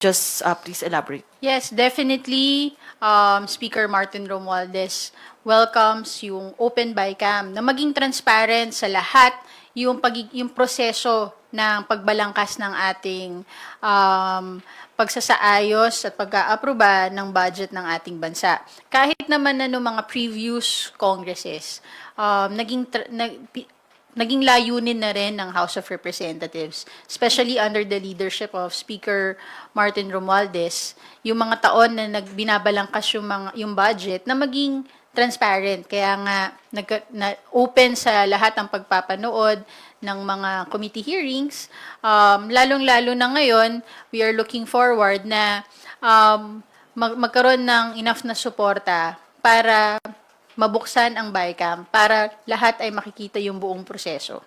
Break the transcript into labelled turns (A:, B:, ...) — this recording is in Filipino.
A: just uh, please elaborate.
B: Yes, definitely. Um, Speaker Martin Romualdez welcomes yung open bycam na maging transparent sa lahat yung, pag, yung proseso ng pagbalangkas ng ating um, pagsasaayos at pag-aaproba ng budget ng ating bansa. Kahit naman na noong mga previous congresses, um, naging, tra- nag- naging layunin na rin ng House of Representatives, especially under the leadership of Speaker Martin Romualdez, yung mga taon na nagbinabalangkas yung, mga, yung budget na maging transparent. Kaya nga, nag, na, open sa lahat ang pagpapanood ng mga committee hearings. Um, lalong-lalo na ngayon, we are looking forward na um, mag, magkaroon ng enough na suporta para mabuksan ang BICAM para lahat ay makikita yung buong proseso.